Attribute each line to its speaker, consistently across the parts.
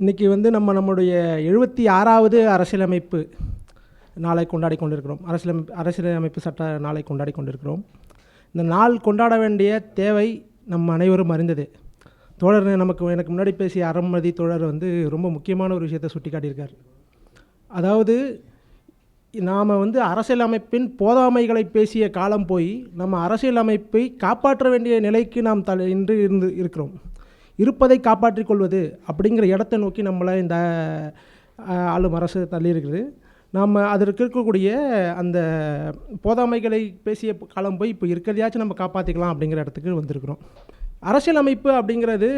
Speaker 1: இன்றைக்கி வந்து நம்ம நம்முடைய எழுபத்தி ஆறாவது அரசியலமைப்பு நாளை கொண்டாடி கொண்டிருக்கிறோம். அரசியலமைப்பு அரசியலமைப்பு சட்ட நாளை கொண்டாடி கொண்டிருக்கிறோம். இந்த நாள் கொண்டாட வேண்டிய தேவை நம் அனைவரும் அறிந்தது. தோழர் நமக்கு எனக்கு முன்னாடி பேசிய அறமதி தோழர் வந்து ரொம்ப முக்கியமான ஒரு விஷயத்தை சுட்டி காட்டியிருக்கார் அதாவது நாம் வந்து அரசியலமைப்பின் போதாமைகளை பேசிய காலம் போய் நம்ம அரசியலமைப்பை காப்பாற்ற வேண்டிய நிலைக்கு நாம் தலை இன்று இருந்து இருக்கிறோம். இருப்பதை காப்பாற்றிக் கொள்வது அப்படிங்கிற இடத்தை நோக்கி நம்மளை இந்த ஆளும் அரசு தள்ளியிருக்குது நாம் அதற்கு இருக்கக்கூடிய அந்த போதாமைகளை பேசிய காலம் போய் இப்போ இருக்கிறதையாச்சும் நம்ம காப்பாற்றிக்கலாம் அப்படிங்கிற இடத்துக்கு வந்திருக்கிறோம். அரசியலமைப்பு அப்படிங்கிறது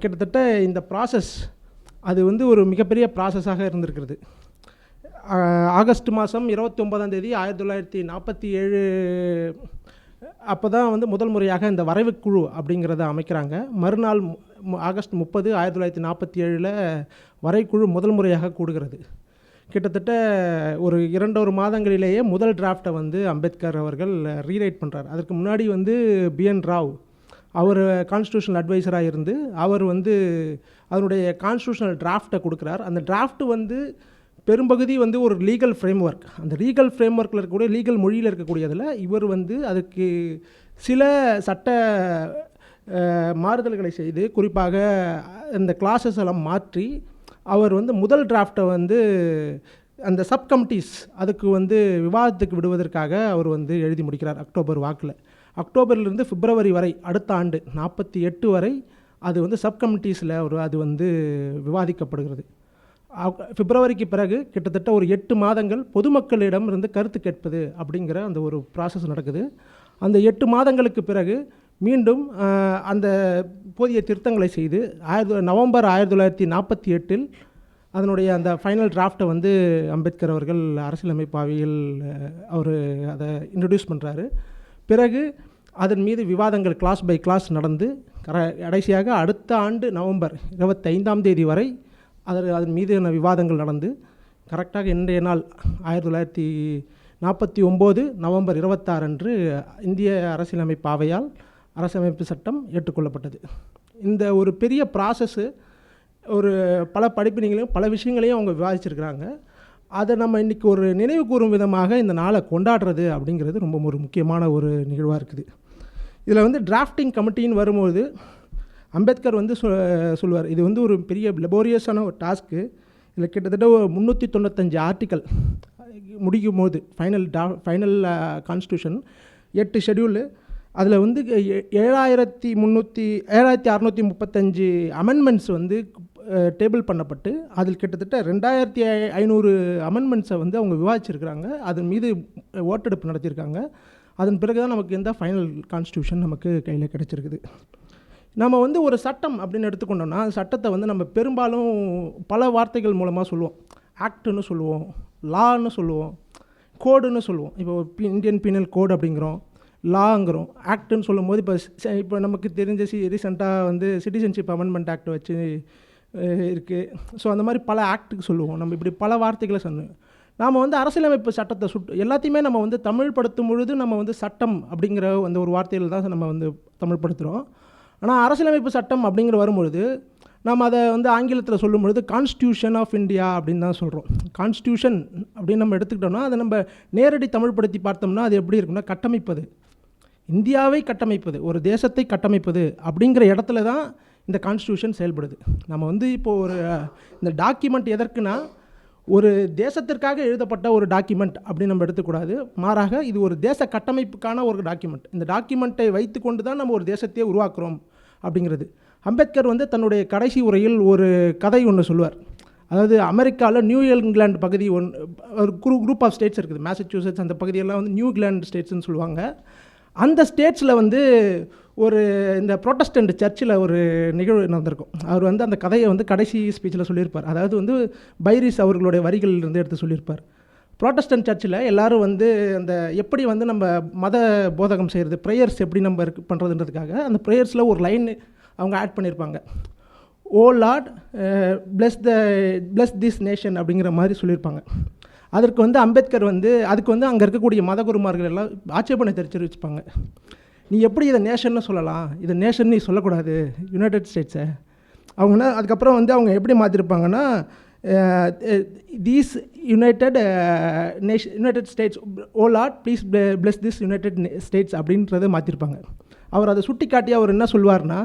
Speaker 1: கிட்டத்தட்ட இந்த ப்ராசஸ் அது வந்து ஒரு மிகப்பெரிய ப்ராசஸாக இருந்திருக்கிறது. ஆகஸ்ட் மாதம் இருபத்தி ஒன்பதாம் தேதி ஆயிரத்தி தொள்ளாயிரத்தி நாற்பத்தி ஏழு அப்போ தான் வந்து முதல் முறையாக இந்த வரைவு குழு அப்படிங்கிறத அமைக்கிறாங்க. மறுநாள் ஆகஸ்ட் முப்பது ஆயிரத்தி தொள்ளாயிரத்தி நாற்பத்தி ஏழில் வரைக்குழு முதல் முறையாக கூடுகிறது. கிட்டத்தட்ட ஒரு இரண்டொரு மாதங்களிலேயே முதல் டிராஃப்டை வந்து அம்பேத்கர் அவர்கள் ரீரைட் பண்ணுறார் அதற்கு முன்னாடி வந்து பிஎன் ராவ் அவர் கான்ஸ்டியூஷனல் அட்வைசராக இருந்து அவர் வந்து அதனுடைய கான்ஸ்டியூஷனல் டிராஃப்டை கொடுக்குறார். அந்த டிராஃப்ட் வந்து பெரும்பகுதி வந்து ஒரு லீகல் ஃப்ரேம் ஒர்க் அந்த லீகல் ஃப்ரேம் ஒர்க்கில் இருக்கக்கூடிய லீகல் மொழியில் இருக்கக்கூடியதில் இவர் வந்து அதுக்கு சில சட்ட மாறுதல்களை செய்து குறிப்பாக இந்த கிளாஸஸ் எல்லாம் மாற்றி அவர் வந்து முதல் டிராஃப்டை வந்து அந்த சப் கமிட்டிஸ் அதுக்கு வந்து விவாதத்துக்கு விடுவதற்காக அவர் வந்து எழுதி முடிக்கிறார் அக்டோபர் வாக்கில். அக்டோபர்லேருந்து பிப்ரவரி வரை அடுத்த ஆண்டு நாற்பத்தி எட்டு வரை அது வந்து சப் கமிட்டிஸில் ஒரு அது வந்து விவாதிக்கப்படுகிறது. பிப்ரவரிக்கு பிறகு கிட்டத்தட்ட ஒரு எட்டு மாதங்கள் பொதுமக்களிடம் இருந்து கருத்து கேட்பது அப்படிங்கிற அந்த ஒரு ப்ராசஸ் நடக்குது. அந்த எட்டு மாதங்களுக்கு பிறகு மீண்டும் அந்த போதிய திருத்தங்களை செய்து ஆயிரத்தி நவம்பர் ஆயிரத்தி தொள்ளாயிரத்தி நாற்பத்தி எட்டில் அதனுடைய அந்த ஃபைனல் டிராஃப்டை வந்து அம்பேத்கர் அவர்கள் அரசியலமைப்பாவியில் அவர் அதை இன்ட்ரடியூஸ் பண்ணுறாரு பிறகு அதன் மீது விவாதங்கள் கிளாஸ் பை கிளாஸ் நடந்து கடைசியாக அடுத்த ஆண்டு நவம்பர் இருபத்தைந்தாம் தேதி வரை அதற்கு அதன் மீதான விவாதங்கள் நடந்து கரெக்டாக இன்றைய நாள் ஆயிரத்தி தொள்ளாயிரத்தி நாற்பத்தி ஒம்பது நவம்பர் இருபத்தாறு அன்று இந்திய அரசியலமைப்பு ஆவையால் அரசியலமைப்பு சட்டம் ஏற்றுக்கொள்ளப்பட்டது. இந்த ஒரு பெரிய ப்ராசஸ்ஸு ஒரு பல படிப்பினைகளையும் பல விஷயங்களையும் அவங்க விவாதிச்சிருக்கிறாங்க. அதை நம்ம இன்றைக்கி ஒரு நினைவு கூறும் விதமாக இந்த நாளை கொண்டாடுறது அப்படிங்கிறது ரொம்ப ஒரு முக்கியமான ஒரு நிகழ்வாக இருக்குது. இதில் வந்து டிராஃப்டிங் கமிட்டின்னு வரும்போது அம்பேத்கர் வந்து சொ சொல்லுவார் இது வந்து ஒரு பெரிய லெபோரியஸான ஒரு டாஸ்க்கு இதில் கிட்டத்தட்ட ஒரு முந்நூற்றி தொண்ணூத்தஞ்சு ஆர்டிக்கல் முடிக்கும் போது ஃபைனல் டா ஃபைனல் கான்ஸ்டியூஷன் எட்டு ஷெட்யூலு அதில் வந்து ஏழாயிரத்தி முந்நூற்றி ஏழாயிரத்தி அறநூற்றி முப்பத்தஞ்சு அமெண்ட்மெண்ட்ஸ் வந்து டேபிள் பண்ணப்பட்டு அதில் கிட்டத்தட்ட ரெண்டாயிரத்தி ஐ- ஐநூறு அமெண்ட்மெண்ட்ஸை வந்து அவங்க விவாதிச்சிருக்கிறாங்க. அதன் மீது ஓட்டெடுப்பு நடத்தியிருக்காங்க. அதன் பிறகு தான் நமக்கு இந்த ஃபைனல் கான்ஸ்டியூஷன் நமக்கு கையில் கிடச்சிருக்குது. நம்ம வந்து ஒரு சட்டம் அப்படின்னு எடுத்துக்கொண்டோம்னா அந்த சட்டத்தை வந்து நம்ம பெரும்பாலும் பல வார்த்தைகள் மூலமாக சொல்லுவோம். ஆக்டுன்னு சொல்லுவோம் லான்னு சொல்லுவோம் கோடுன்னு சொல்லுவோம். இப்போ இந்தியன் பீனல் கோடு அப்படிங்கிறோம் லாங்கிறோம். ஆக்டுன்னு சொல்லும்போது இப்போ இப்போ நமக்கு தெரிஞ்ச சி ரீசெண்டாக வந்து சிட்டிசன்ஷிப் அமெண்ட்மெண்ட் ஆக்ட் வச்சு இருக்குது ஸோ அந்த மாதிரி பல ஆக்டுக்கு சொல்லுவோம். நம்ம இப்படி பல வார்த்தைகளை சொன்னோம் நாம் வந்து அரசியலமைப்பு சட்டத்தை சுட்டு எல்லாத்தையுமே நம்ம வந்து தமிழ் படுத்தும் பொழுது நம்ம வந்து சட்டம் அப்படிங்கிற அந்த ஒரு வார்த்தையில் தான் நம்ம வந்து தமிழ் படுத்துகிறோம் ஆனால் அரசியலமைப்பு சட்டம் அப்படிங்கிற வரும்பொழுது நம்ம அதை வந்து ஆங்கிலத்தில் சொல்லும் பொழுது கான்ஸ்டியூஷன் ஆஃப் இந்தியா அப்படின்னு தான் சொல்கிறோம் கான்ஸ்டியூஷன் அப்படின்னு நம்ம எடுத்துக்கிட்டோம்னா அதை நம்ம நேரடி தமிழ்படுத்தி பார்த்தோம்னா அது எப்படி இருக்கும்னா கட்டமைப்பது. இந்தியாவை கட்டமைப்பது ஒரு தேசத்தை கட்டமைப்பது அப்படிங்கிற இடத்துல தான் இந்த கான்ஸ்டியூஷன் செயல்படுது. நம்ம வந்து இப்போது ஒரு இந்த டாக்குமெண்ட் எதற்குனா ஒரு தேசத்திற்காக எழுதப்பட்ட ஒரு டாக்குமெண்ட் அப்படின்னு நம்ம எடுத்துக்கூடாது. மாறாக இது ஒரு தேச கட்டமைப்புக்கான ஒரு டாக்குமெண்ட் இந்த டாக்குமெண்ட்டை வைத்து கொண்டு தான் நம்ம ஒரு தேசத்தையே உருவாக்குறோம் அப்படிங்கிறது. அம்பேத்கர் வந்து தன்னுடைய கடைசி உரையில் ஒரு கதை ஒன்று சொல்லுவார். அதாவது அமெரிக்காவில் நியூ இங்கிலாந்து பகுதி ஒன் ஒரு குரூ குரூப் ஆஃப் ஸ்டேட்ஸ் இருக்குது. மேசச்சூசட்ஸ் அந்த பகுதியெல்லாம் வந்து நியூ இங்கிலாந்து ஸ்டேட்ஸ்னு சொல்லுவாங்க. அந்த ஸ்டேட்ஸில் வந்து ஒரு இந்த ப்ரொட்டஸ்டன்ட் சர்ச்சில் ஒரு நிகழ்வு நடந்திருக்கும் அவர் வந்து அந்த கதையை வந்து கடைசி ஸ்பீச்சில் சொல்லியிருப்பார். அதாவது வந்து பைரிஸ் அவர்களுடைய வரிகளிலிருந்து எடுத்து சொல்லியிருப்பார். ப்ராட்டஸ்டன்ட் சர்ச்சில் எல்லாரும் வந்து அந்த எப்படி வந்து நம்ம மத போதகம் செய்கிறது ப்ரேயர்ஸ் எப்படி நம்ம இருக்கு பண்ணுறதுன்றதுக்காக அந்த ப்ரேயர்ஸில் ஒரு லைன் அவங்க ஆட் பண்ணியிருப்பாங்க. ஓ lord bless the bless this nation அப்படிங்கிற மாதிரி சொல்லியிருப்பாங்க. அதற்கு வந்து அம்பேத்கர் வந்து அதுக்கு வந்து அங்கே இருக்கக்கூடிய மதகுருமார்கள் எல்லாம் ஆட்சேபனை தெரிவிச்சிருப்பாங்க. நீ எப்படி இதை நேஷன்னு சொல்லலாம்? இதை நேஷன் நீ சொல்லக்கூடாது. யுனைடெட் ஸ்டேட்ஸை அவங்கன்னா அதுக்கப்புறம் வந்து அவங்க எப்படி மாற்றிருப்பாங்கன்னா these united nation united states oh lord please bless this united states அப்படின்றத மாற்றிருப்பாங்க அவர் அதை சுட்டி காட்டி அவர் என்ன சொல்வார்னா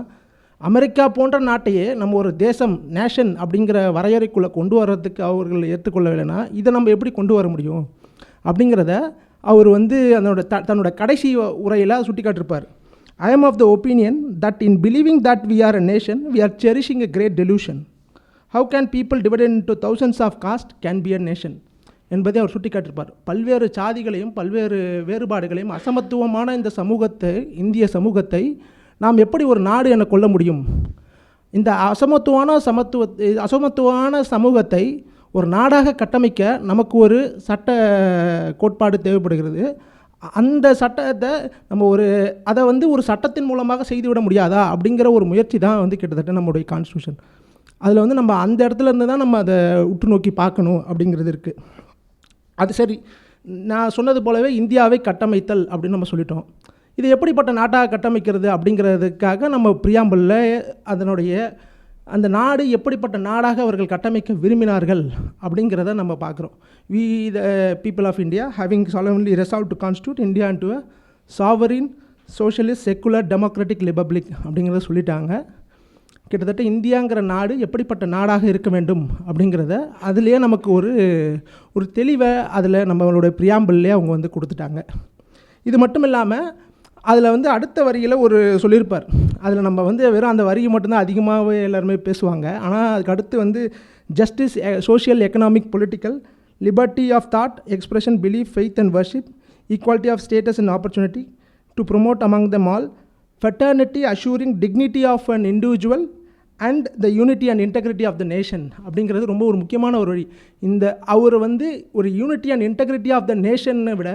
Speaker 1: அமெரிக்கா போன்ற நாட்டையே நம்ம ஒரு தேசம் நேஷன் அப்படிங்கிற வரையறைக்குள்ளே கொண்டு வர்றதுக்கு அவர்கள் ஏற்றுக்கொள்ளவில்லைன்னா இதை நம்ம எப்படி கொண்டு வர முடியும்? அப்படிங்கிறத அவர் வந்து அதனோட த தன்னோட கடைசி உரையில் சுட்டி காட்டிருப்பார் I am of the opinion that in believing that we are a nation we are cherishing a great delusion how can people divide into thousands of caste can be a nation என்பதை அவர் சுட்டிக்காட்டிருப்பார் பல்வேறு சாதிகளையும் பல்வேறு வேறுபாடுகளையும் அசமத்துவமான இந்த சமூகத்தை இந்திய சமூகத்தை நாம் எப்படி ஒரு நாடு என கொள்ள முடியும்? இந்த அசமத்துவமான சமத்துவ அசமத்துவமான சமூகத்தை ஒரு நாடாக கட்டமைக்க நமக்கு ஒரு சட்ட கோட்பாடு தேவைப்படுகிறது. அந்த சட்டத்தை நம்ம ஒரு அதை வந்து ஒரு சட்டத்தின் மூலமாக செய்துவிட முடியாதா அப்படிங்கிற ஒரு முயற்சி தான் வந்து கிட்டத்தட்ட நம்முடைய கான்ஸ்டியூஷன் அதில் வந்து நம்ம அந்த இடத்துல இருந்து தான் நம்ம அதை உற்று நோக்கி பார்க்கணும் அப்படிங்கிறது இருக்குது அது சரி நான் சொன்னது போலவே இந்தியாவை கட்டமைத்தல் அப்படின்னு நம்ம சொல்லிட்டோம். இது எப்படிப்பட்ட நாட்டாக கட்டமைக்கிறது அப்படிங்கிறதுக்காக நம்ம பிரியாம்பலில் அதனுடைய அந்த நாடு எப்படிப்பட்ட நாடாக அவர்கள் கட்டமைக்க விரும்பினார்கள் அப்படிங்கிறத நம்ம பார்க்குறோம். We the people of India having solemnly resolve to constitute India to a sovereign socialist secular democratic republic அப்படிங்கிறத சொல்லிட்டாங்க. கிட்டத்தட்ட இந்தியாங்கிற நாடு எப்படிப்பட்ட நாடாக இருக்க வேண்டும் அப்படிங்கிறத அதுலேயே நமக்கு ஒரு ஒரு தெளிவை அதில் நம்மளுடைய பிரியாம்பிள்லேயே அவங்க வந்து கொடுத்துட்டாங்க. இது மட்டும் இல்லாமல் அதில் வந்து அடுத்த வரியில் ஒரு சொல்லியிருப்பார். அதில் நம்ம வந்து வெறும் அந்த வரியை மட்டும்தான் அதிகமாகவே எல்லாருமே பேசுவாங்க. ஆனால் அதுக்கு அடுத்து வந்து justice social economic political liberty of thought expression belief faith and worship equality of status and opportunity to promote among the mall fraternity assuring dignity of an individual and the unity and integrity of the nation அப்படிங்கிறது ரொம்ப ஒரு முக்கியமான ஒரு வழி இந்த அவர் வந்து ஒரு unity and integrity of the நேஷனை விட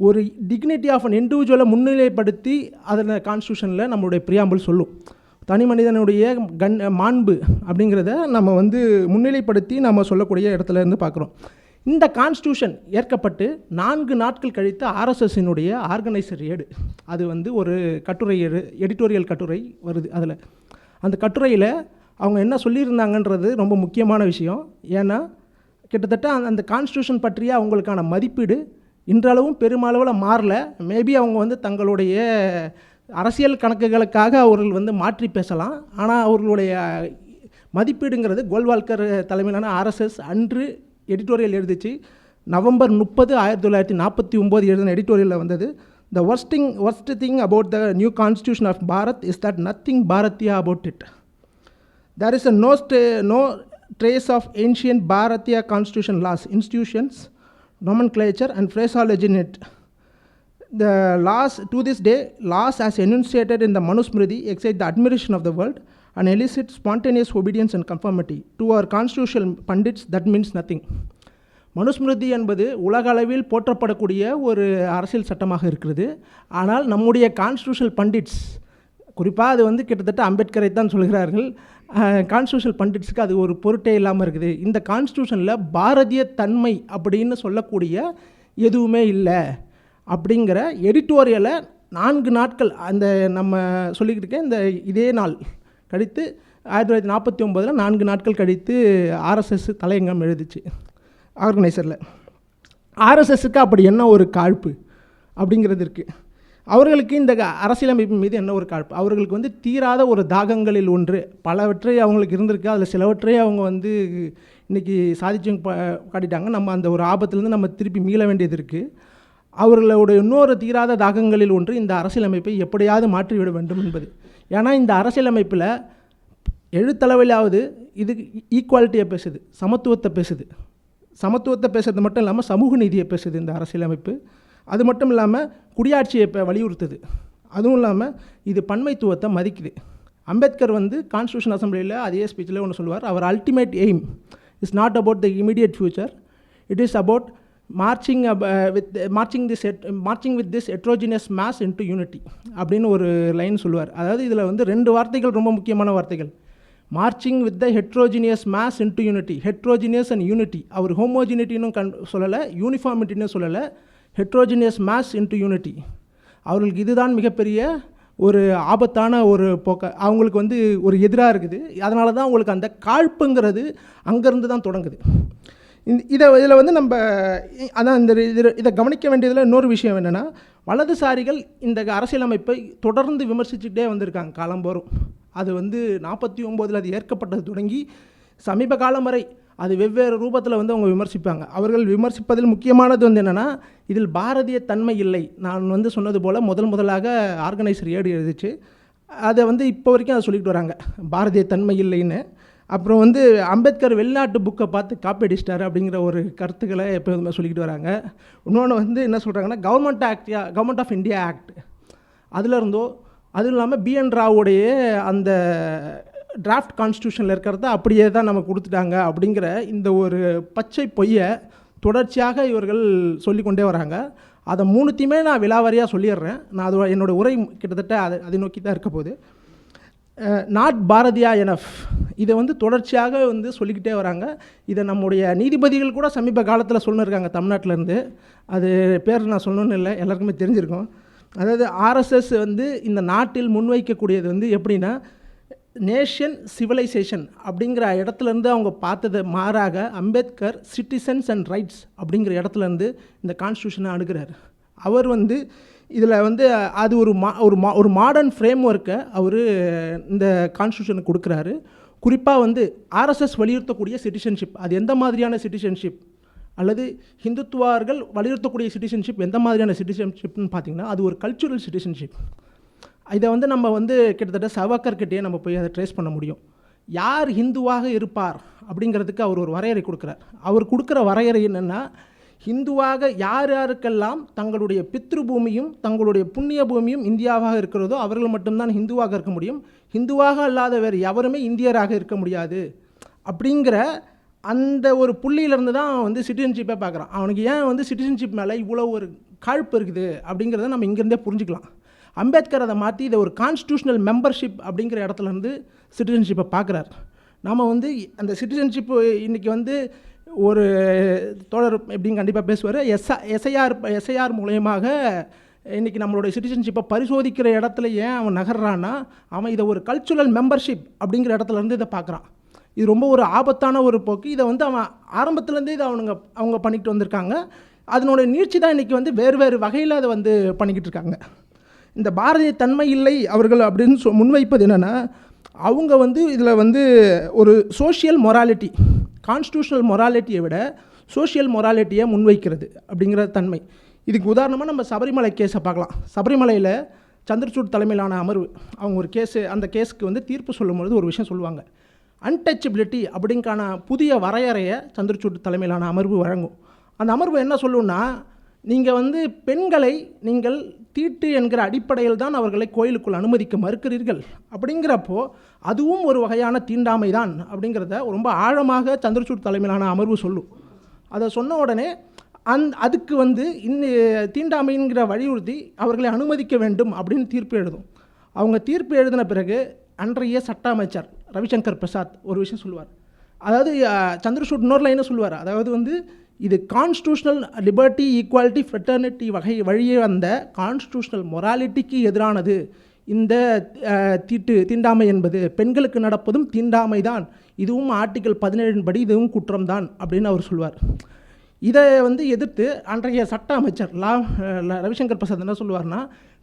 Speaker 1: ஒரு டிக்னிட்டி ஆஃப் அன் இண்டிவிஜுவலை முன்னிலைப்படுத்தி அதில் கான்ஸ்டியூஷனில் நம்மளுடைய பிரியாம்பல் சொல்லும். தனி மனிதனுடைய கண் மாண்பு அப்படிங்கிறத நம்ம வந்து முன்னிலைப்படுத்தி நம்ம சொல்லக்கூடிய இடத்துல இருந்து பார்க்குறோம். இந்த கான்ஸ்டியூஷன் ஏற்கப்பட்டு நான்கு நாட்கள் கழித்து ஆர்எஸ்எஸ்ஸினுடைய ஆர்கனைசர் ஏடு. அது வந்து ஒரு கட்டுரை எடிட்டோரியல் கட்டுரை வருது அதில். அந்த கட்டுரையில் அவங்க என்ன சொல்லியிருந்தாங்கன்றது ரொம்ப முக்கியமான விஷயம். ஏன்னா கிட்டத்தட்ட அந்த- அந்த கான்ஸ்டியூஷன் பற்றிய அவங்களுக்கான மதிப்பீடு இன்றளவும் பெருமளவில் மாறல. மேபி அவங்க வந்து தங்களுடைய அரசியல் கணக்குகளுக்காக அவர்கள் வந்து மாற்றி பேசலாம். ஆனால் அவர்களுடைய மதிப்பீடுங்கிறது கோல்வால்கர் தலைமையிலான ஆர்எஸ்எஸ் அன்று எடிட்டோரியல் எழுதிச்சு. நவம்பர் முப்பது ஆயிரத்தி தொள்ளாயிரத்தி நாற்பத்தி ஒம்பது எழுதின எடிட்டோரியலில் வந்தது. The worsting worst thing about the new constitution of Bharat is that nothing Bharatiya about it there is a no stay no trace of ancient Bharatiya constitution laws institutions nomenclature, and phraseology in it. The laws, to this day, laws as enunciated in the Manusmriti excite the admiration of the world and elicit spontaneous obedience and conformity. To our constitutional pundits, that means nothing. Manusmriti என்பது உலக அளவில் போற்றப்படக்கூடிய ஒரு அரசியல் சட்டமாக இருக்கிறது ஆனால் நம்முடைய constitutional pundits குறிப்பாக அது வந்து கிட்டத்தட்ட அம்பேத்கரை தான் சொல்கிறார்கள் கான்ஸ்டியூஷன் பண்டிட்ஸுக்கு அது ஒரு பொருட்டே இல்லாமல் இருக்குது. இந்த கான்ஸ்டியூஷனில் பாரதிய தன்மை அப்படின்னு சொல்லக்கூடிய எதுவுமே இல்லை அப்படிங்கிற எடிட்டோரியலை நான்கு நாட்கள் அந்த நம்ம சொல்லிக்கிட்டு இருக்க இந்த இதே நாள் கழித்து ஆயிரத்தி தொள்ளாயிரத்தி நாற்பத்தி ஒம்பதில் நான்கு நாட்கள் கழித்து ஆர்எஸ்எஸ் தலையங்கம் எழுதுச்சு ஆர்கனைசரில் ஆர்எஸ்எஸ்க்கு அப்படி என்ன ஒரு காழ்ப்பு அப்படிங்கிறது இருக்குது அவர்களுக்கு இந்த க- அரசியலமைப்பு மீது என்ன ஒரு காழ்ப்பு அவர்களுக்கு வந்து தீராத ஒரு தாகங்களில் ஒன்று. பலவற்றை அவங்களுக்கு இருந்திருக்கு. அதில் சிலவற்றை அவங்க வந்து இன்றைக்கி சாதிச்சு காட்டிட்டாங்க. நம்ம அந்த ஒரு ஆபத்துலேருந்து நம்ம திருப்பி மீள வேண்டியது இருக்குது அவர்களுடைய இன்னொரு தீராத தாகங்களில் ஒன்று இந்த அரசியலமைப்பை எப்படியாவது மாற்றிவிட வேண்டும் என்பது. ஏன்னா இந்த அரசியலமைப்பில் எழுத்தளவிலாவது இது ஈக்குவாலிட்டியை பேசுது சமத்துவத்தை பேசுது. சமத்துவத்தை பேசுறது மட்டும் இல்லாமல் சமூக நீதியை பேசுது இந்த அரசியலமைப்பு. அது மட்டும் இல்லாமல் குடியாட்சியை இப்போ வலியுறுத்துது. அதுவும் இல்லாமல் இது பன்மைத்துவத்தை மதிக்குது. அம்பேத்கர் வந்து கான்ஸ்டியூஷன் அசம்பிளியில் அதே ஸ்பீச்சில் ஒன்று சொல்லுவார். அவர் ultimate aim is not about the immediate future it is about marching with marching this marching with this heterogeneous mass into unity அப்படின்னு ஒரு லைன் சொல்லுவார். அதாவது இதில் வந்து ரெண்டு வார்த்தைகள் ரொம்ப முக்கியமான வார்த்தைகள். Marching with the heterogeneous mass into unity heterogeneous and unity அவர் ஹோமோஜினிட்டின்னு கண் சொல்லலை யூனிஃபார்மிட்டின்னு சொல்லலை. ஹெட்ரோஜினியஸ் மேஸ் இன்டு யூனிட்டி அவர்களுக்கு இதுதான் மிகப்பெரிய ஒரு ஆபத்தான ஒரு போக்க அவங்களுக்கு வந்து ஒரு எதிராக இருக்குது. அதனால தான் அவங்களுக்கு அந்த காழ்ப்புங்கிறது அங்கேருந்து தான் தொடங்குது. இந்த இதை இதில் வந்து நம்ம அதான் இந்த இது இதை கவனிக்க வேண்டியதில் இன்னொரு விஷயம் என்னென்னா வலதுசாரிகள் இந்த அரசியலமைப்பை தொடர்ந்து விமர்சிச்சுக்கிட்டே வந்திருக்காங்க காலம்போறும் அது வந்து நாற்பத்தி ஒம்போதில் அது ஏற்கப்பட்டது தொடங்கி சமீப காலம் வரை அது வெவ்வேறு ரூபத்தில் வந்து அவங்க விமர்சிப்பாங்க. அவர்கள் விமர்சிப்பதில் முக்கியமானது வந்து என்னென்னா இதில் பாரதிய தன்மை இல்லை. நான் வந்து சொன்னது போல் முதல் முதலாக ஆர்கனைசர் ஏடு எழுதிச்சு. அதை வந்து இப்போ வரைக்கும் அதை சொல்லிக்கிட்டு வராங்க. பாரதிய தன்மை இல்லைன்னு. அப்புறம் வந்து அம்பேத்கர் வெளிநாட்டு புக்கை பார்த்து காப்பி அடிச்சிட்டாரு அப்படிங்கிற ஒரு கருத்துக்களை எப்போதுமே சொல்லிக்கிட்டு வராங்க. இன்னொன்று வந்து என்ன சொல்கிறாங்கன்னா கவர்மெண்ட் ஆக்டியா கவர்மெண்ட் ஆஃப் இந்தியா ஆக்ட் அதில் இருந்தோ அதுவும் இல்லாமல் பிஎன் ராவுடைய அந்த டிராஃப்ட் கான்ஸ்டியூஷனில் இருக்கிறத அப்படியே தான் நம்ம கொடுத்துட்டாங்க அப்படிங்கிற இந்த ஒரு பச்சை பொய்யை தொடர்ச்சியாக இவர்கள் சொல்லிக்கொண்டே வராங்க. அதை மூணுத்தையுமே நான் விலாவாரியாக சொல்லிடுறேன். நான் அது என்னோட உரை கிட்டத்தட்ட அதை அதை நோக்கி தான் இருக்க போகுது. நாட் பாரதியா எனஃப் இதை வந்து தொடர்ச்சியாக வந்து சொல்லிக்கிட்டே வராங்க. இதை நம்முடைய நீதிபதிகள் கூட சமீப காலத்தில் சொல்லிருக்காங்க தமிழ்நாட்டிலேருந்து அது பேர் நான் சொல்லணும்னு இல்லை எல்லாருக்குமே தெரிஞ்சிருக்கும். அதாவது ஆர்எஸ்எஸ் வந்து இந்த நாட்டில் முன்வைக்கக்கூடியது வந்து எப்படின்னா நேஷன் சிவிலைசேஷன் அப்படிங்கிற இடத்துலேருந்து அவங்க பார்த்தது மாறாக அம்பேத்கர் சிட்டிசன்ஸ் அண்ட் ரைட்ஸ் அப்படிங்கிற இடத்துலேருந்து இந்த கான்ஸ்டியூஷனை அணுகிறார். அவர் வந்து இதில் வந்து அது ஒரு மா ஒரு மா ஒரு மாடர்ன் ஃப்ரேம் ஒர்க்கை அவர் இந்த கான்ஸ்டியூஷனுக்கு கொடுக்குறாரு. குறிப்பாக வந்து ஆர்எஸ்எஸ் வலியுறுத்தக்கூடிய சிட்டிசன்ஷிப் அது எந்த மாதிரியான சிட்டிசன்ஷிப்? அல்லது ஹிந்துத்துவார்கள் வலியுறுத்தக்கூடிய சிட்டிசன்ஷிப் எந்த மாதிரியான சிட்டிசன்ஷிப்னு பார்த்தீங்கன்னா அது ஒரு கல்ச்சுரல் சிட்டிசன்ஷிப். இதை வந்து நம்ம வந்து கிட்டத்தட்ட சவக்கர்கிட்டயே நம்ம போய் அதை ட்ரேஸ் பண்ண முடியும். யார் ஹிந்துவாக இருப்பார் அப்படிங்கிறதுக்கு அவர் ஒரு வரையறை கொடுக்குறார். அவர் கொடுக்குற வரையறை என்னென்னா ஹிந்துவாக யார் யாருக்கெல்லாம் தங்களுடைய பித்ரு பூமியும் தங்களுடைய புண்ணிய பூமியும் இந்தியாவாக இருக்கிறதோ அவர்கள் மட்டும்தான் ஹிந்துவாக இருக்க முடியும். ஹிந்துவாக அல்லாத வேறு எவருமே இந்தியராக இருக்க முடியாது. அப்படிங்கிற அந்த ஒரு புள்ளியிலேருந்து தான் அவன் வந்து சிட்டிசன்ஷிப்பே பார்க்குறான். அவனுக்கு ஏன் வந்து சிட்டிசன்ஷிப் மேலே இவ்வளோ ஒரு காழ்ப்பு இருக்குது அப்படிங்கிறத நம்ம இங்கேருந்தே புரிஞ்சுக்கலாம். அம்பேத்கர் அதை மாற்றி இதை ஒரு கான்ஸ்டியூஷனல் மெம்பர்ஷிப் அப்படிங்கிற இடத்துல இருந்து சிட்டிசன்ஷிப்பை பார்க்குறார் நாம் வந்து அந்த சிட்டிசன்ஷிப்பு இன்றைக்கி வந்து ஒரு தோழர் எப்படின்னு கண்டிப்பாக பேசுவார். எஸ்ஆ எஸ்ஐஆர் எஸ்ஐஆர் மூலயமாக இன்றைக்கி நம்மளுடைய சிட்டிசன்ஷிப்பை பரிசோதிக்கிற இடத்துல ஏன் அவன் நகர்றான்னா அவன் இதை ஒரு கல்ச்சுரல் மெம்பர்ஷிப் அப்படிங்கிற இடத்துலருந்து இதை பார்க்குறான் இது ரொம்ப ஒரு ஆபத்தான ஒரு போக்கு. இதை வந்து அவன் ஆரம்பத்துலேருந்தே இதை அவனுங்க அவங்க பண்ணிக்கிட்டு வந்திருக்காங்க. அதனோட நீட்சி தான் இன்றைக்கி வந்து வேறு வேறு வகையில் அதை வந்து பண்ணிக்கிட்டு இருக்காங்க. இந்த பாரதிய தன்மை இல்லை அவர்கள் அப்படின்னு சொ முன்வைப்பது என்னென்னா அவங்க வந்து இதில் வந்து ஒரு சோஷியல் மொராலிட்டி கான்ஸ்டியூஷனல் மொராலிட்டியை விட சோஷியல் மொராலிட்டியை முன்வைக்கிறது அப்படிங்கிற தன்மை. இதுக்கு உதாரணமாக நம்ம சபரிமலை கேஸை பார்க்கலாம். சபரிமலையில் சந்திரசூட் தலைமையிலான அமர்வு அவங்க ஒரு கேஸு அந்த கேஸுக்கு வந்து தீர்ப்பு சொல்லும்பொழுது ஒரு விஷயம் சொல்லுவாங்க. அன்டச்சபிலிட்டி அப்படிங்கான புதிய வரையறையை சந்திரசூட் தலைமையிலான அமர்வு வழங்கும். அந்த அமர்வு என்ன சொல்லுன்னா நீங்கள் வந்து பெண்களை நீங்கள் தீட்டு என்கிற அடிப்படையில் தான் அவர்களை கோயிலுக்குள் அனுமதிக்க மறுக்கிறீர்கள். அப்படிங்கிறப்போ அதுவும் ஒரு வகையான தீண்டாமை தான் அப்படிங்கிறத ரொம்ப ஆழமாக சந்திரசூட் தலைமையிலான அமர்வு சொல்லும். அதை சொன்ன உடனே அந் அதுக்கு வந்து இன்ன தீண்டாமைங்கிற வலியுறுத்தி அவர்களை அனுமதிக்க வேண்டும் அப்படின்னு தீர்ப்பு எழுதும். அவங்க தீர்ப்பு எழுதின பிறகு அன்றைய சட்ட அமைச்சர் ரவிசங்கர் பிரசாத் ஒரு விஷயம் சொல்லுவார். அதாவது சந்திரசூட் இன்னொரு லைனை சொல்லுவார். அதாவது வந்து இது கான்ஸ்டியூஷனல் லிபர்ட்டி ஈக்குவாலிட்டி ஃப்ரெட்டர்னிட்டி வகை வழியே வந்த கான்ஸ்டியூஷனல் மொராலிட்டிக்கு எதிரானது. இந்த தீட்டு தீண்டாமை என்பது பெண்களுக்கு நடப்பதும் தீண்டாமை தான். இதுவும் ஆர்டிக்கல் பதினேழின் படி இதுவும் குற்றம்தான் அப்படின்னு அவர் சொல்வார். இதை வந்து எதிர்த்து அன்றைய சட்ட அமைச்சர் லா ரவிசங்கர் பிரசாத் என்ன சொல்லுவார்னா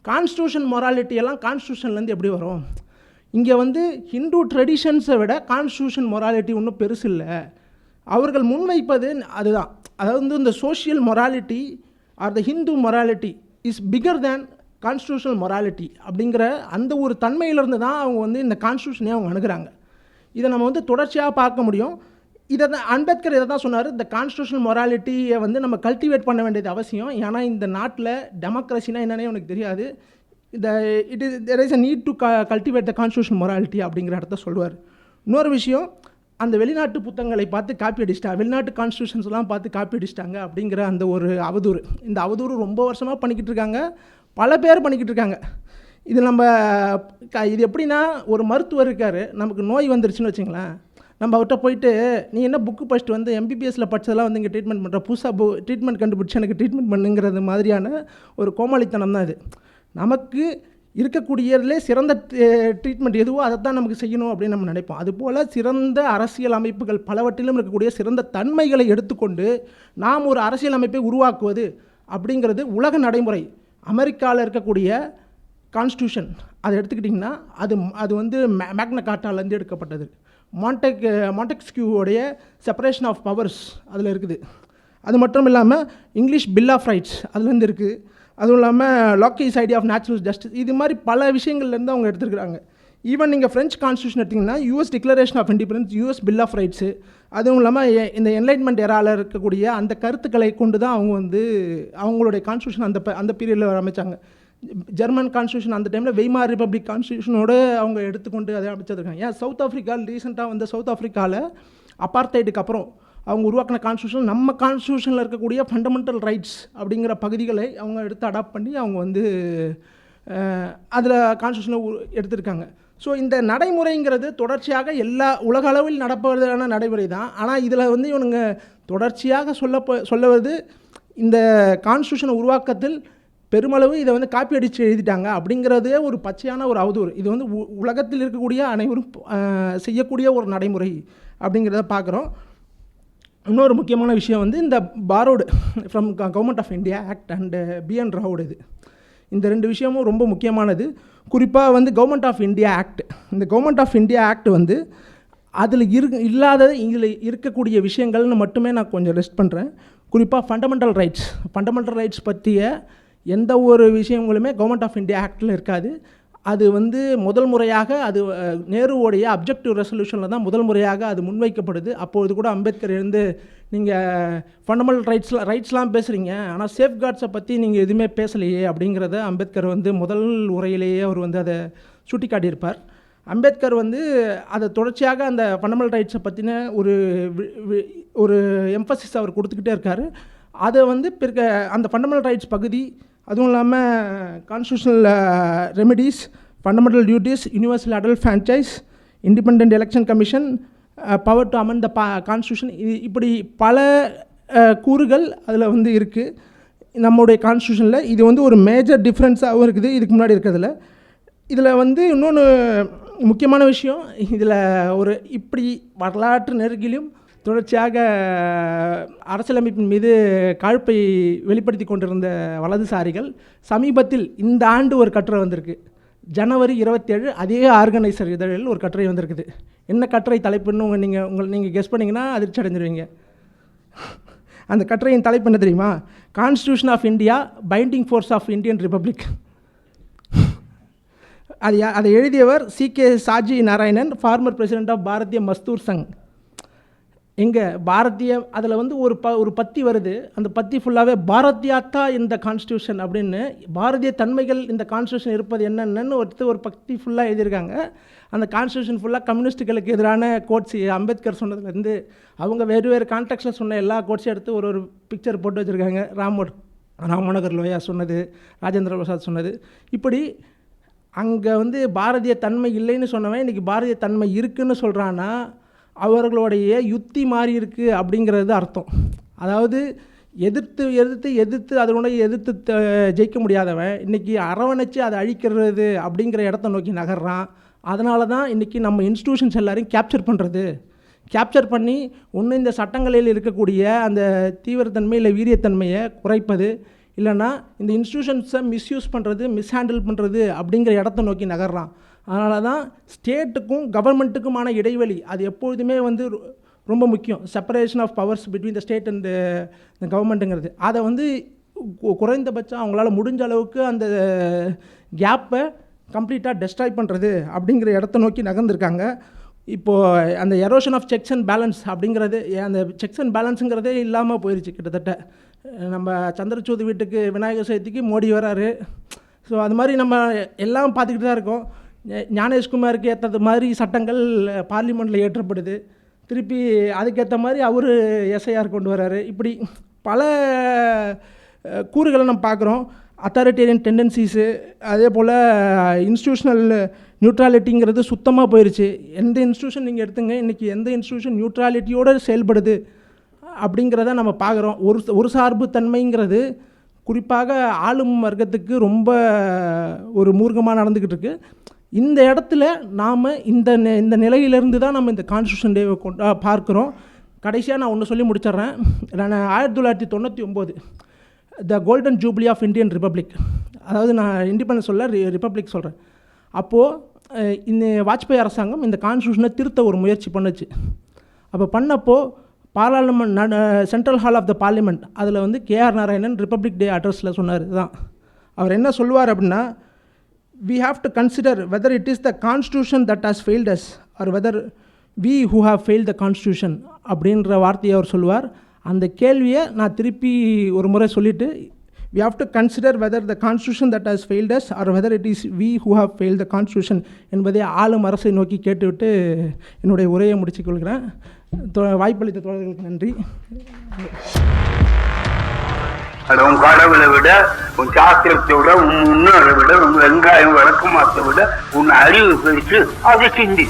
Speaker 1: கான்ஸ்டியூஷன் மொராலிட்டி எல்லாம் கான்ஸ்டியூஷன்லேருந்து எப்படி வரும்? இங்கே வந்து ஹிந்து ட்ரெடிஷன்ஸை விட கான்ஸ்டியூஷன் மொராலிட்டி ஒன்றும் பெருசு இல்லை அவர்கள் முன்வைப்பது அதுதான். அதாவது வந்து இந்த social morality or the Hindu morality is bigger than constitutional morality அப்படிங்கிற அந்த ஒரு தன்மையிலிருந்து தான் அவங்க வந்து இந்த கான்ஸ்டியூஷனே அவங்க அணுகுறாங்க. இதை நம்ம வந்து தொடர்ச்சியாக பார்க்க முடியும். இதை தான் அம்பேத்கர் இதை தான் சொன்னார். இந்த கான்ஸ்டியூஷனல் மொராலிட்டியை வந்து நம்ம கல்டிவேட் பண்ண வேண்டியது அவசியம். ஏன்னா இந்த நாட்டில் டெமோக்ரஸினா என்னன்னே உனக்கு தெரியாது. இந்த it is there is a need to க கல்டிவேட் த கான்ஸ்டியூஷன் மொராலிட்டி அப்படிங்கிற இடத்த சொல்லுவார். இன்னொரு விஷயம் அந்த வெளிநாட்டு புத்தகங்களை பார்த்து காப்பி அடிச்சிட்டா வெளிநாட்டு கான்ஸ்டியூஷன்ஸ்லாம் பார்த்து காப்பி அடிச்சிட்டாங்க அப்படிங்கிற அந்த ஒரு அவதூறு. இந்த அவதூறு ரொம்ப வருஷமாக பண்ணிக்கிட்டு இருக்காங்க. பல பேர் பண்ணிக்கிட்டு இருக்காங்க. இது நம்ம க- இது எப்படின்னா ஒரு மருத்துவர் இருக்கார். நமக்கு நோய் வந்துருச்சுன்னு வச்சுங்களேன். நம்ம அவர்கிட்ட போயிட்டு நீ என்ன புக்கு படிச்சுட்டு வந்து எம்பிபிஎஸ்சில் படிச்சதெல்லாம் வந்து இங்கே ட்ரீட்மெண்ட் பண்ணுற புதுசாக பு ட்ரீட்மெண்ட் கண்டுபிடிச்சி எனக்கு ட்ரீட்மெண்ட் பண்ணுங்கிறது மாதிரியான ஒரு கோமாளித்தனம் தான் இது. நமக்கு இருக்கக்கூடியதிலே சிறந்த ட்ரீட்மெண்ட் எதுவோ அதை தான் நமக்கு செய்யணும் அப்படின்னு நம்ம நினைப்போம். அதுபோல் சிறந்த அரசியல் அமைப்புகள் பலவற்றிலும் இருக்கக்கூடிய சிறந்த தன்மைகளை எடுத்துக்கொண்டு நாம் ஒரு அரசியல் அமைப்பை உருவாக்குவது அப்படிங்கிறது உலக நடைமுறை. அமெரிக்காவில் இருக்கக்கூடிய கான்ஸ்டியூஷன் அதை எடுத்துக்கிட்டிங்கன்னா அது அது வந்து மே மேக்ன கார்ட்டாலேருந்து எடுக்கப்பட்டது. மாண்டெக் மாண்டெக்ஸ்கியூவோடைய செப்பரேஷன் ஆஃப் பவர்ஸ் அதில் இருக்குது. அது மட்டும் இல்லாமல் இங்கிலீஷ் பில் ஆஃப் ரைட்ஸ் அதுலேருந்து இருக்குது. அதுவும் இல்லாமல் Locke's idea of natural justice இது மாதிரி பல விஷயங்கள்லேருந்து அவங்க எடுத்துருக்காங்க ஈவன் நீங்கள் ஃப்ரெஞ்ச் கான்ஸ்டியூஷன் எடுத்திங்கன்னா US declaration of independence US bill of rights அதுவும் இல்லாமல் இந்த என்லைட்மெண்ட் எராவில் இருக்கக்கூடிய அந்த கருத்துக்களை கொண்டு தான் அவங்க வந்து அவங்களுடைய கான்ஸ்டியூஷன் அந்த அந்த பீரியடில் அமைச்சாங்க. ஜெர்மன் கான்ஸ்டியூஷன் அந்த டைமில் வெய்மார் ரிப்பப்ளிக் கான்ஸ்டியூஷனோட அவங்க எடுத்துக்கொண்டு அதை அமைச்சிருக்காங்க. ஏன் சவுத் ஆஃப்ரிக்கா ரீசெண்டாக வந்த சவுத் ஆஃப்ரிக்காவில் அப்பார்த்தைடுக்கு அப்புறம் அவங்க உருவாக்கின கான்ஸ்டியூஷன் நம்ம கான்ஸ்டியூஷனில் இருக்கக்கூடிய ஃபண்டமெண்டல் ரைட்ஸ் அப்படிங்கிற பகுதிகளை அவங்க எடுத்து அடாப்ட் பண்ணி அவங்க வந்து அதில் கான்ஸ்டியூஷனை எடுத்திருக்காங்க. ஸோ இந்த நடைமுறைங்கிறது தொடர்ச்சியாக எல்லா உலக அளவில் நடப்பதான நடைமுறை தான் ஆனால் இதில் வந்து இவனுங்க தொடர்ச்சியாக சொல்ல சொல்லுவது இந்த கான்ஸ்டியூஷனை உருவாக்கத்தில் பெருமளவு இதை வந்து காப்பி அடித்து எழுதிட்டாங்க அப்படிங்கிறதே ஒரு பச்சையான ஒரு அவதூறு. இது வந்து உ- உலகத்தில் இருக்கக்கூடிய அனைவரும் செய்யக்கூடிய ஒரு நடைமுறை அப்படிங்கிறத பார்க்குறோம் இன்னொரு முக்கியமான விஷயம் வந்து இந்த borrowed from government of India act and B N ராவோட இது. இந்த ரெண்டு விஷயமும் ரொம்ப முக்கியமானது. குறிப்பாக வந்து கவர்மெண்ட் ஆஃப் இந்தியா ஆக்ட் இந்த கவர்மெண்ட் ஆஃப் இந்தியா ஆக்ட் வந்து அதில் இரு இல்லாத இதில் இருக்கக்கூடிய விஷயங்கள்னு மட்டுமே நான் கொஞ்சம் ரெஸ்ட் பண்ணுறேன் குறிப்பாக ஃபண்டமெண்டல் ரைட்ஸ் ஃபண்டமெண்டல் ரைட்ஸ் பற்றிய எந்த ஒரு விஷயங்களுமே கவர்மெண்ட் ஆஃப் இந்தியா ஆக்டில் இருக்காது. அது வந்து முதல் முறையாக அது நேருவோடைய அப்ஜெக்டிவ் ரெசல்யூஷனில் தான் முதல் முறையாக அது முன்வைக்கப்படுது. அப்பொழுது கூட அம்பேத்கர் இருந்து நீங்கள் ஃபண்டமெண்டல் ரைட்ஸ்லாம் ரைட்ஸ்லாம் பேசுகிறீங்க ஆனால் சேஃப்கார்ட்ஸை பற்றி நீங்கள் எதுவுமே பேசலையே. அப்படிங்கிறத அம்பேத்கர் வந்து முதல் உரையிலேயே அவர் வந்து அதை சுட்டி காட்டியிருப்பார் அம்பேத்கர் வந்து அதை தொடர்ச்சியாக அந்த ஃபண்டமெண்டல் ரைட்ஸை பற்றின ஒரு ஒரு எம்பசிஸ் அவர் கொடுத்துக்கிட்டே இருக்கார். அதை வந்து பிற்க அந்த ஃபண்டமெண்டல் ரைட்ஸ் பகுதி அதுவும் இல்லாமல் constitutional remedies fundamental duties universal adult franchise independent election commission power to amend the பா கான்ஸ்டியூஷன் இது இப்படி பல uh, கூறுகள் அதில் வந்து இருக்குது நம்முடைய கான்ஸ்டியூஷனில் இது வந்து ஒரு மேஜர் டிஃப்ரென்ஸாகவும் இருக்குது. இதுக்கு முன்னாடி இருக்கிறதுல. இதில் வந்து இன்னொன்று முக்கியமான விஷயம். இதில் ஒரு இப்படி வரலாற்று நெருக்கிலும் தொடர்ச்சியாக அரசியலமைப்பின் மீது காழ்ப்பை வெளிப்படுத்தி கொண்டிருந்த வலதுசாரிகள் சமீபத்தில் இந்த ஆண்டு ஒரு கட்டுரை வந்திருக்கு. ஜனவரி இருபத்தேழு அதே ஆர்கனைசர் இதழில் ஒரு கட்டுரை வந்திருக்குது. என்ன கட்டுரை தலைப்புன்னு உங்கள் நீங்கள் உங்கள் நீங்கள் கெஸ் பண்ணிங்கன்னா அதிர்ச்சி அடைஞ்சிருவீங்க. அந்த கட்டுரையின் தலைப்பு என்ன தெரியுமா? Constitution of India binding force of Indian republic அது அதை எழுதியவர் C K Saji Narayanan former president of Bharatiya Mazdoor Sangh எங்கே பாரதிய அதில் வந்து ஒரு ப ஒரு பத்தி வருது. அந்த பத்தி ஃபுல்லாகவே பாரதியாத்தா இந்த கான்ஸ்டியூஷன் அப்படின்னு பாரதிய தன்மைகள் இந்த கான்ஸ்டியூஷன் இருப்பது என்னென்னு ஒருத்தர் ஒரு பத்தி ஃபுல்லாக எழுதியிருக்காங்க. அந்த கான்ஸ்டியூஷன் ஃபுல்லாக கம்யூனிஸ்ட்டுகளுக்கு எதிரான கோட்ஸ் அம்பேத்கர் சொன்னதுலேருந்து அவங்க வேறு வேறு கான்டெக்ட்டில் சொன்ன எல்லா கோட்ஸையும் எடுத்து ஒரு ஒரு பிக்சர் போட்டு வச்சுருக்காங்க. ராமோட் ராமநகர் லோயா சொன்னது ராஜேந்திர பிரசாத் சொன்னது. இப்படி அங்கே வந்து பாரதிய தன்மை இல்லைன்னு சொன்னவன் இன்றைக்கி பாரதிய தன்மை இருக்குன்னு சொல்கிறான்னா அவர்களுடைய யுத்தி மாறி இருக்குது அப்படிங்கிறது அர்த்தம். அதாவது எதிர்த்து எதிர்த்து எதிர்த்து அதனுடைய எதிர்த்து த- ஜெயிக்க முடியாதவன் இன்றைக்கி அரவணைச்சு அதை அழிக்கிறது அப்படிங்கிற இடத்த நோக்கி நகர்றான். அதனால தான் இன்றைக்கி நம்ம இன்ஸ்டியூஷன்ஸ் எல்லோரையும் கேப்சர் பண்ணுறது கேப்சர் பண்ணி ஒன்று இந்த சட்டங்களில் இருக்கக்கூடிய அந்த தீவிரத்தன்மை இல்லை வீரியத்தன்மையை குறைப்பது இல்லைன்னா இந்த இன்ஸ்டியூஷன்ஸை மிஸ்யூஸ் பண்ணுறது மிஸ்ஹேண்டில் பண்ணுறது அப்படிங்கிற இடத்த நோக்கி நகர்றான். அதனால தான் ஸ்டேட்டுக்கும் கவர்மெண்ட்டுக்குமான இடைவெளி அது எப்பொழுதுமே வந்து ரொ- ரொம்ப முக்கியம். Separation of powers between the state and the கவர்மெண்ட்டுங்கிறது அதை வந்து குறைந்தபட்சம் அவங்களால முடிஞ்ச அளவுக்கு அந்த கேப்பை கம்ப்ளீட்டாக டெஸ்ட்ராய் பண்ணுறது அப்படிங்கிற இடத்த நோக்கி நகர்ந்துருக்காங்க. இப்போது அந்த erosion of checks and balance அப்படிங்கிறது அந்த செக்ஸ் அண்ட் பேலன்ஸுங்கிறதே இல்லாமல் போயிடுச்சு கிட்டத்தட்ட. நம்ம சந்திரச்சூதி வீட்டுக்கு விநாயகர் சதுர்த்திக்கு மோடி வராரு. ஸோ அது மாதிரி நம்ம எல்லாம் பார்த்துக்கிட்டு தான் இருக்கோம். ஞானேஷ்குமாருக்கு ஏற்றது மாதிரி சட்டங்கள் பார்லிமெண்ட்டில் ஏற்றப்படுது. திருப்பி அதுக்கேற்ற மாதிரி அவர் எஸ்ஐஆர் கொண்டு வர்றாரு இப்படி பல கூறுகளை நம்ம பார்க்குறோம் அத்தாரிட்டேரியன் டெண்டன்சிஸு அதே போல் இன்ஸ்டியூஷனல் நியூட்ராலிட்டிங்கிறது சுத்தமாக போயிடுச்சு எந்த இன்ஸ்டியூஷன் நீங்கள் எடுத்துங்க இன்றைக்கி எந்த இன்ஸ்டியூஷன் நியூட்ராலிட்டியோடு செயல்படுது அப்படிங்கிறத நம்ம பார்க்குறோம் ஒரு ஒரு சார்பு தன்மைங்கிறது குறிப்பாக ஆளும் வர்க்கத்துக்கு ரொம்ப ஒரு மூர்க்கமாக நடந்துக்கிட்டு இருக்குது இந்த இடத்துல நாம் இந்த இந்த நிலையிலேருந்து தான் நம்ம இந்த கான்ஸ்டியூஷன் டேவை கொண்டா பார்க்குறோம். கடைசியாக நான் ஒன்று சொல்லி முடிச்சிடுறேன். நான் ஆயிரத்தி தொள்ளாயிரத்தி தொண்ணூற்றி ஒம்பது the golden jubilee of Indian republic அதாவது நான் இண்டிபெண்டன்ஸ் சொல்ல ரி ரிப்பப்ளிக் சொல்கிறேன் அப்போது இந்த வாஜ்பாய் அரசாங்கம் இந்த கான்ஸ்டியூஷனை திருத்த ஒரு முயற்சி பண்ணுச்சு. அப்போ பண்ணப்போ பாராளுமன் central hall of the parliament அதில் வந்து கேஆர் நாராயணன் ரிப்பப்ளிக் டே அட்ரஸில் சொன்னார். தான் அவர் என்ன சொல்லுவார் அப்படின்னா we have to consider whether it is the constitution that has failed us or whether we who have failed the constitution அப்படின்ற வார்த்தையை அவர் சொல்லுவார் அந்த கேள்வியை நான் திருப்பி ஒரு முறை சொல்லிவிட்டு we have to consider whether the constitution that has failed us or whether it is we who have failed the constitution என்பதை ஆளும் அரசை நோக்கி கேட்டுவிட்டு என்னுடைய உரையை முடிச்சுக் கொள்கிறேன் தொ- வாய்ப்பளித்த தோழர்களுக்கு நன்றி
Speaker 2: அட உன் கடவுளை விட உன் சாஸ்திரத்தை விட உன் முன்னோரை விட உன் வெங்காயம் விளக்கமாத்தை விட உன் அறிவு பெருசு அதை சிந்தி